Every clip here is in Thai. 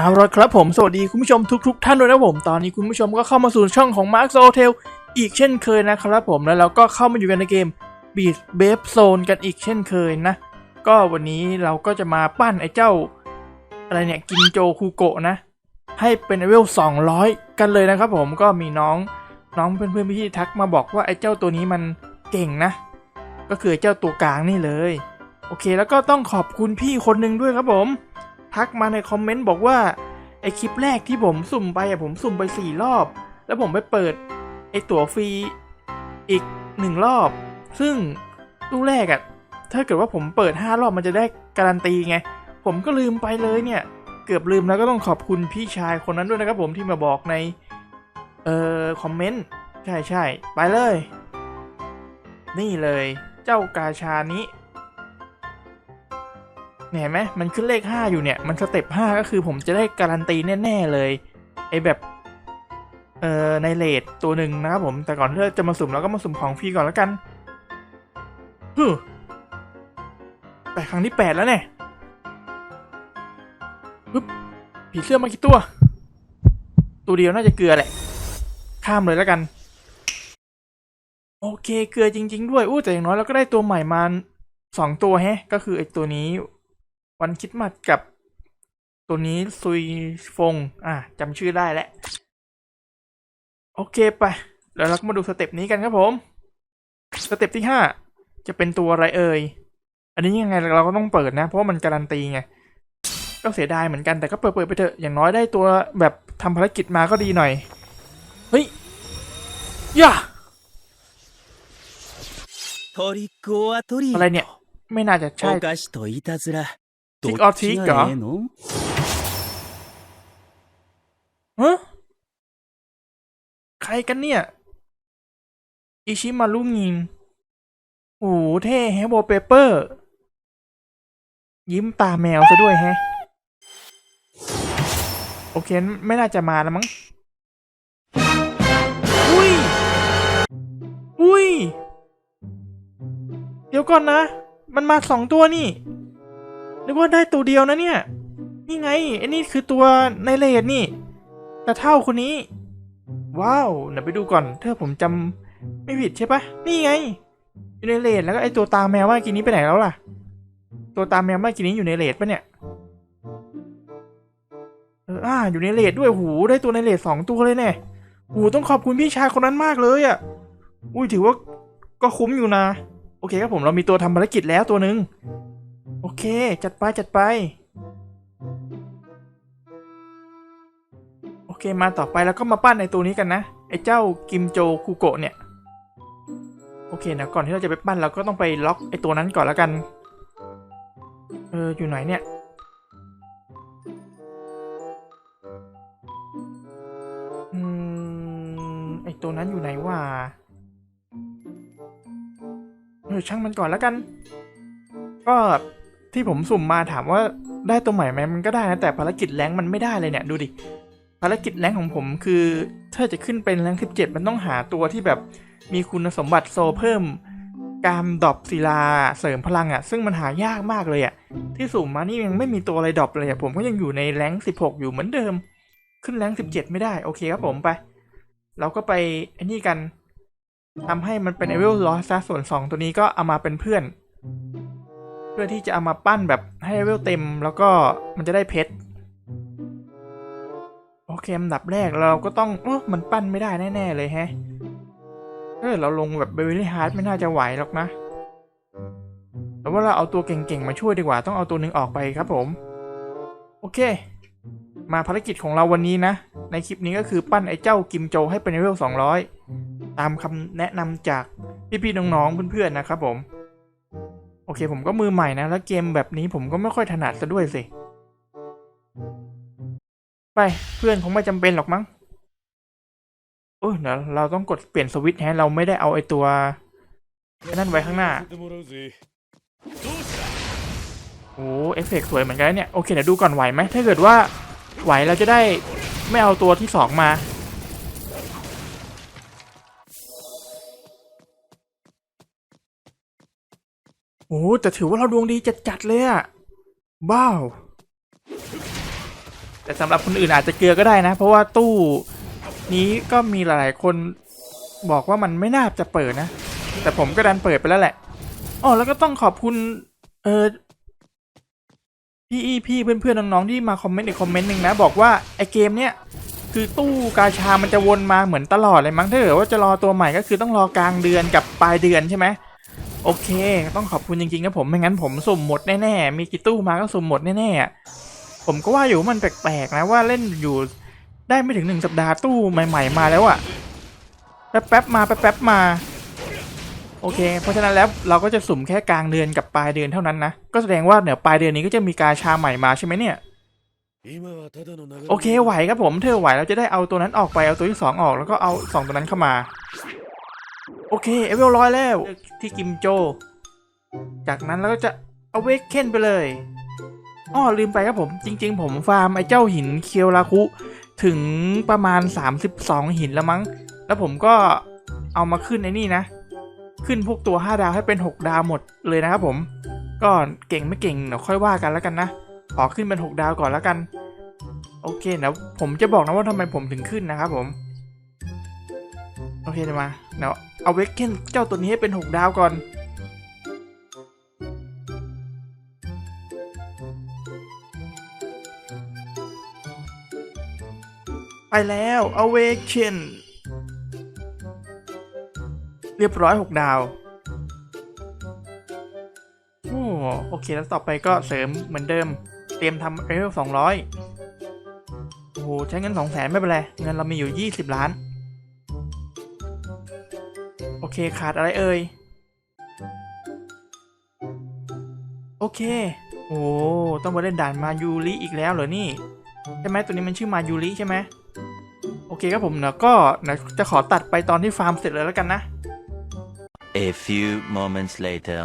เอาละครับผม สวัสดีคุณผู้ชมทุก ๆ ท่านด้วยนะผม ตอนนี้คุณผู้ชมก็เข้ามาสู่ช่องของ Mark s o t e l อีกเช่นเคยนะครับผม แล้วเราก็เข้ามาอยู่กันในเกม Beat b a b Zone กันอีกเช่นเคยนะ ก็วันนี้เราก็จะมาปั้นไอ้เจ้า อะไรเนี่ย กินโจคูโกะนะ ให้เป็นเวล 200 กันเลยนะครับผม ก็มีน้องน้องเพื่อนๆพี่ทักมาบอกว่าไอ้เจ้าตัวนี้มันเก่งนะ ก็คือไอ้เจ้าตัวกลางนี่เลย โอเค แล้วก็ต้องขอบคุณพี่คนหนึ่งด้วยครับผม ทักมาในคอมเมนต์บอกว่าไอคลิปแรกที่ผมสุ่มไปอะผมสุ่มไปสี่รอบ แล้วผมไปเปิดไอตั๋วฟรีอีกหนึ่งรอบ ซึ่งตู้แรกอะถ้าเกิดว่าผมเปิดห้ารอบมันจะได้การันตีไง ผมก็ลืมไปเลยเนี่ย เกือบลืมแล้วก็ต้องขอบคุณพี่ชายคนนั้นด้วยนะครับผมที่มาบอกในเอ่อคอมเมนต์ใช่ใช่ไปเลย นี่เลย เจ้ากาชานี้ เนี่ยเห็นไหมมันขึ้นเลข 5 อยู่เนี่ย มันสเต็ป5ก็คือผมจะได้การันตีแน่ ๆ เลยไอ้แบบเอ่อในเลทตัวหนึ่งนะครับผมแต่ก่อนที่เราจะมาสุ่มเราก็มาสุ่มของฟรีก่อนแล้วกันฮึแต่ครั้งที่ 8 แล้วเนี่ยปึ๊บผีเสื้อมากี่ตัว ตัวเดียวน่าจะเกลือแหละ ข้ามเลยแล้วกัน โอเคเกลือจริง ๆ ด้วยอู้แต่อย่างน้อยเราก็ได้ตัวใหม่มาสองตัวแฮะ ก็คือไอ้ตัวนี้ วันคิดมากกับตัวนี้ซุยฟง อะจำชื่อได้แล้ว โอเคไป แล้วเราก็มาดูสเต็ปนี้กันครับผม สเต็ปที่ห้าจะเป็นตัวอะไรเอ่ย อันนี้ยังไงเราก็ต้องเปิดนะ เพราะมันการันตีไง ก็เสียดายเหมือนกันแต่ก็เปิดเปิดไปเถอะ อย่างน้อยได้ตัวแบบทำภารกิจมาก็ดีหน่อย เฮ้ย ย่าอะไรเนี่ย ไม่น่าจะใช่ ทิกออฟทิกเหรอฮะใครกันเนี่ย อิชิมารุงิมโอ้โหเท่แฮโบเปเปอร์ ยิ้มตาแมวซะด้วยแฮะ โอเค ไม่น่าจะมาแล้วมั้ง อุ้ย อุ้ย เดี๋ยวก่อนนะ มันมาสองตัวนี่ นึกว่าได้ตัวเดียวนะเนี่ย นี่ไงไอ้นี่คือตัวในเลดนี่แต่เท่าคนนี้ ว้าวเดี๋ยวไปดูก่อนถ้าผมจำไม่ผิดใช่ปะนี่ไง อยู่ในเลดแล้วก็ไอตัวตาแมวเมื่อกี้นี้ไปไหนแล้วล่ะ ตัวตาแมวเมื่อกี้นี้อยู่ในเลดปะเนี่ยเอออ่าอยู่ในเลดด้วยหูได้ตัวในเลดสองตัวเลยเนี่ยหูต้องขอบคุณพี่ชายคนนั้นมากเลยอะ่ะ อุ้ยถือว่าก็คุ้มอยู่นะ โอเคครับผมเรามีตัวทำภารกิจแล้วตัวหนึ่ง เค จัดไปจัดไป โอเคมาต่อไปแล้วก็มาปั้นในตัวนี้กันนะ ไอ้เจ้ากิมโจคุโกะเนี่ย โอเคนะก่อนที่เราจะไปปั้นเราก็ต้องไปล็อกไอ้ตัวนั้นก่อนแล้วกัน เอออยู่ไหนเนี่ยอืมไอ้ตัวนั้นอยู่ไหนวะเออช่างมันก่อนแล้วกัน ก็ ที่ผมสุ่มมาถามว่าได้ตัวใหม่ไหมมันก็ได้นะแต่ภารกิจแรงมันไม่ได้เลยเนี่ยดูดิภารกิจแรงของผมคือ ถ้าจะขึ้นเป็นแรงค์17 มันต้องหาตัวที่แบบมีคุณสมบัติโซเพิ่ม การดรอปศิลาเสริมพลังอะ่ะ ซึ่งมันหายากมากเลยอะ่ะ ที่สุ่มมานี่ยังไม่มีตัวอะไรดรอปเลยอะ่ะผมก็ยังอยู่ในแรงค์16 อยู่เหมือนเดิม ขึ้นแรงค์17 ไม่ได้โอเคครับผมไป เราก็ไปไอ้นี่กันทำให้มันเป็นเอเวลลอสซะส่วน 2 ตัวนี้ก็เอามาเป็นเพื่อน พื่อที่จะเอามาปั้นแบบให้เลเวลเต็ม แล้วก็มันจะได้เพชรโอเคอันดับแรกเราก็ต้องเออมันปั้นไม่ได้แน่ ๆ เลยแฮะเออเราลงแบบเบลลี่ฮาร์ดไม่น่าจะไหวหรอกนะแต่ว่าเราเอาตัวเก่งๆมาช่วยดีกว่า ต้องเอาตัวหนึ่งออกไปครับผม โอเค มาภารกิจของเราวันนี้นะ ในคลิปนี้ก็คือปั้นไอ้เจ้ากิมโจให้เป็นเลเวล200 ตามคำแนะนำจากพี่ๆน้องๆเพื่อนๆนะครับผม โอเค ผมก็มือใหม่นะ แล้วเกมแบบนี้ผมก็ไม่ค่อยถนัดซะด้วยสิ ไปเพื่อนคงไม่จำเป็นหรอกมั้งโอ้ยเดี๋ยวเราต้องกดเปลี่ยนสวิตช์แฮะเราไม่ได้เอาไอตัวนั่นไว้ข้างหน้า โอ้เอฟเฟกสวยเหมือนกันเนี่ย โอเคเดี๋ยวดูก่อนไหวไหม ถ้าเกิดว่าไหวเราจะได้ไม่เอาตัวที่สองมา โอ้แต่ถือว่าเราดวงดีจัดๆเลยอะบ้าวแต่สำหรับคนอื่นอาจจะเกลือก็ได้นะ เพราะว่าตู้นี้ก็มีหลายๆคนบอกว่ามันไม่น่าจะเปิดนะ แต่ผมก็ดันเปิดไปแล้วแหละอ๋อแล้วก็ต้องขอบคุณ เออพี่พี่เพื่อนเพื่อนๆน้องๆที่มาคอมเมนต์ในคอมเมนต์หนึ่งนะ บอกว่าไอเกมเนี้ยคือตู้กาชามันจะวนมาเหมือนตลอดเลยมั้งถ้าเกิดว่าจะรอตัวใหม่ก็คือต้องรอกลางเดือนกับปลายเดือนใช่ไหม โอเค ต้องขอบคุณจริงๆนะผม ไม่งั้นผมสุ่มหมดแน่ๆ มีกี่ตู้มาก็สุ่มหมดแน่ๆ ผมก็ว่าอยู่มันแปลกๆนะว่าเล่นอยู่ได้ไม่ถึงหนึ่งสัปดาห์ตู้ใหม่ ๆ มาแล้วอะแป๊บๆมาแป๊บๆมา โอเค เพราะฉะนั้นแล้วเราก็จะสุ่มแค่กลางเดือนกับปลายเดือนเท่านั้นนะ ก็แสดงว่าเดี๋ยวปลายเดือนนี้ก็จะมีกาชาใหม่มาใช่ไหมเนี่ย โอเคไหวครับผม เธอไหวเราจะได้เอาตัวนั้นออกไปเอาตัวที่สองออกแล้วก็เอาสองตัวนั้นเข้ามา โอเคเอเวลร้อยแล้วที่กิมโจ จากนั้นเราก็จะเอาเวกเคนไปเลยอ้อลืมไปครับผมจริง ๆ ผมฟาร์มไอ้เจ้าหินเคียวราคุ ถึงประมาณ 32 หินแล้วมั้ง แล้วผมก็เอามาขึ้นไอ้นี่นะ ขึ้นพวกตัว 5 ดาวให้เป็น 6 ดาวหมดเลยนะครับผม ก็เก่งไม่เก่งเดี๋ยวค่อยว่ากันแล้วกันนะ ขอขึ้นเป็น 6 ดาวก่อนแล้วกัน โอเคเดี๋ยวผมจะบอกนะว่าทำไมผมถึงขึ้นนะครับผม โอเคเดี๋ยวมาเดี๋ยว เอาเวกเคนเจ้าตัวนี้ให้เป็น 6 ดาวก่อน ไปแล้ว Awaken เชนเรียบร้อย 6 ดาว โอ้โอเค แล้วต่อไปก็เสริมเหมือนเดิม เตรียมทำเลเวล200โอ้โห ใช้เงิน2 0 0แสนไม่เป็นไร เงินเรามีอยู่ 20 ล้าน เคขาดอะไรเอ่ย โอเค โอ้ต้องมาเล่นด่านมายูริอีกแล้วเหรอนี่ ใช่ไหมตัวนี้มันชื่อมายูริใช่ไหมโอเคครับผมเนาะก็เดี๋ยวจะขอตัดไปตอนที่ฟาร์มเสร็จเลยแล้วกันนะ A few moments later.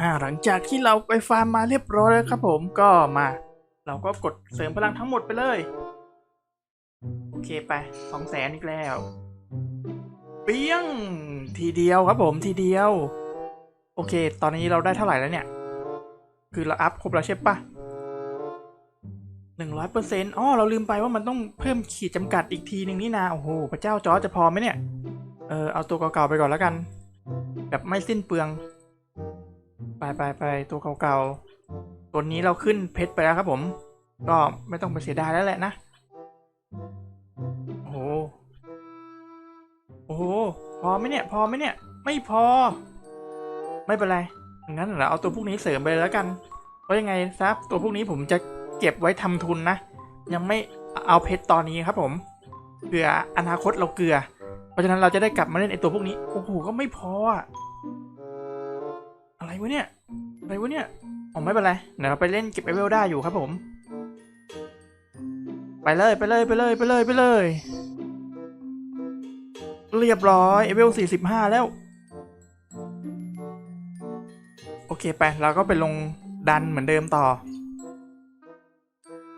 อ่าหลังจากที่เราไปฟาร์มมาเรียบร้อยแล้วครับผมก็มา เราก็กดเสริมพลังทั้งหมดไปเลย โอเคไปสองแสนอีกแล้ว เปี้ยง ทีเดียวครับผมทีเดียว โอเค ตอนนี้เราได้เท่าไหร่แล้วเนี่ย คือเราอัพครบแล้วใช่ปะหนึ่งร้อยเปอร์เซ็นต์อ๋อเราลืมไปว่ามันต้องเพิ่มขีดจำกัดอีกทีหนึ่งนี่นา โอ้โห พระเจ้าจอจะพอไหมเนี่ย เออ เอาตัวเก่าๆไปก่อนแล้วกัน แบบไม่สิ้นเปลือง ไปไปไปตัวเก่าๆ ตัวนี้เราขึ้นเพชรไปแล้วครับผม ก็ไม่ต้องไปเสียดายแล้วแหละนะ อไหมเนี่ย พอไหมเนี่ย ไม่พอ ไม่เป็นไร งั้นเราเอาตัวพวกนี้เสริมไปแล้วกัน เพราะยังไงซับตัวพวกนี้ผมจะเก็บไว้ทำทุนนะ ยังไม่เอาเพชรตอนนี้ครับผมเผื่ออนาคตเราเกลือ เพราะฉะนั้นเราจะได้กลับมาเล่นไอตัวพวกนี้ โอ้โห ก็ไม่พออะอะไรวะเนี่ย อะไรวะเนี่ยอ๋อไม่เป็นไร เดี๋ยวเราไปเล่นเก็บไอเวลได้อยู่ครับผม ไปเลย ไปเลย ไปเลย ไปเลย ไปเลย เรียบร้อยเอเวลสี่สิบห้าแล้ว โอเคไปเราก็ไปลงดันเหมือนเดิมต่อ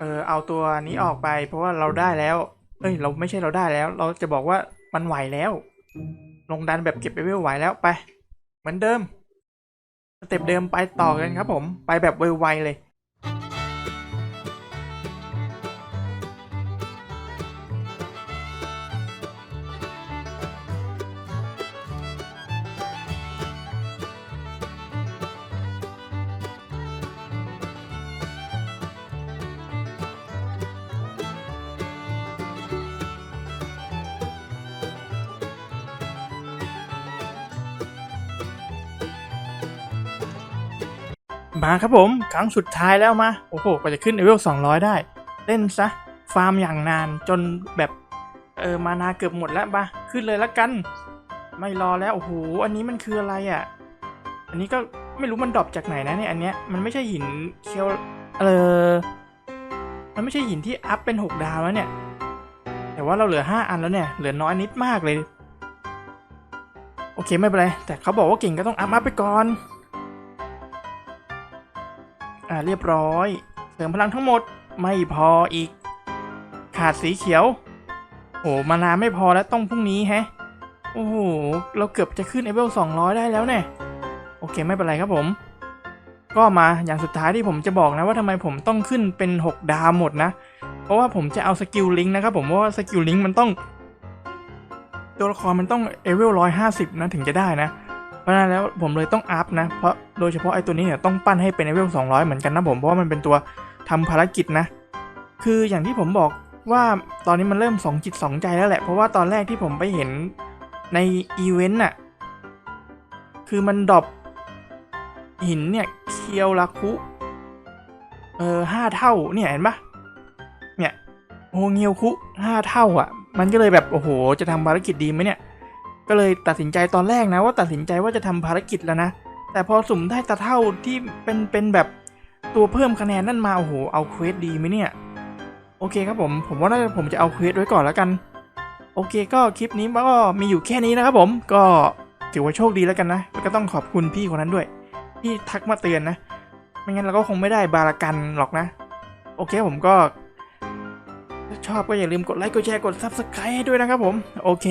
เออเอาตัวนี้ออกไป เพราะว่าเราได้แล้ว เอ้ย เราไม่ใช่เราได้แล้ว เราจะบอกว่ามันไหวแล้ว ลงดันแบบเก็บเอเวลไหวแล้วไป เหมือนเดิมสเต็ปเดิมไปต่อกันครับผม ไปแบบไวๆเลย มาครับผม ครั้งสุดท้ายแล้วมา โอ้โหกว่าจะขึ้นเลเวล200 ได้ เล่นซะ ฟาร์มอย่างนานจนแบบเออมานาเกือบหมดแล้วมาขึ้นเลยละกัน ไม่รอแล้วโอ้โหอันนี้มันคืออะไรอะ อันนี้ก็ไม่รู้มันดรอปจากไหนนะเนี่ยอันเนี้ยมันไม่ใช่หินเคียวเออมันไม่ใช่หินที่อัพเป็น 6 ดาวแล้วเนี่ย แต่ว่าเราเหลือ 5 อันแล้วเนี่ย เหลือน้อยนิดมากเลย โอเคไม่เป็นไร แต่เขาบอกว่าเก่งก็ต้องอัพอัพไปก่อน อ่าเรียบร้อย เสริมพลังทั้งหมดไม่พออีก ขาดสีเขียว โอ้มานาไม่พอแล้วต้องพรุ่งนี้แฮะ โอ้โห เราเกือบจะขึ้นเอเวล200ได้แล้วเนี่ย โอเคไม่เป็นไรครับผม ก็มาอย่างสุดท้ายที่ผมจะบอกนะว่าทำไมผมต้องขึ้นเป็น 6 ดาวหมดนะ เพราะว่าผมจะเอาสกิลลิงก์นะครับผมว่าสกิลลิงก์มันต้อง ตัวละครมันต้องเอเวลร้อยห้าสิบนะถึงจะได้นะ เพราะนั้นแล้วผมเลยต้องอัพนะ เพราะโดยเฉพาะไอ้ตัวนี้เนี่ยต้องปั้นให้เป็นเอเวลสองร้อยเหมือนกันนะผม เพราะว่ามันเป็นตัวทำภารกิจนะ คืออย่างที่ผมบอกว่าตอนนี้มันเริ่มสองจิตสองใจแล้วแหละ เพราะว่าตอนแรกที่ผมไปเห็นในอีเวนต์น่ะ คือมันดรอปหินเนี่ยเคียวราคุเออห้าเท่าเนี่ยเห็นปะเนี่ยโฮเงียวคุห้าเท่าอะ มันก็เลยแบบโอ้โห จะทำภารกิจดีไหมเนี่ย ก็เลยตัดสินใจตอนแรกนะว่าตัดสินใจว่าจะทำภารกิจแล้วนะ แต่พอสุ่มได้ตาเท่าที่เป็นเป็นแบบตัวเพิ่มคะแนนนั่นมาโอ้โหเอาเควสดีไหมเนี่ยโอเคครับผมผมว่าน่าจะผมจะเอาเควสไว้ก่อนแล้วกัน โอเคก็คลิปนี้ก็มีอยู่แค่นี้นะครับผมก็ถือว่าโชคดีแล้วกันนะแล้วก็ต้องขอบคุณพี่คนนั้นด้วย ที่ทักมาเตือนนะ ไม่งั้นเราก็คงไม่ได้บารากันหรอกนะ โอเคผมก็ ชอบก็อย่าลืมกดไลค์กดแชร์กด Subscribe ด้วยนะครับผม โอเค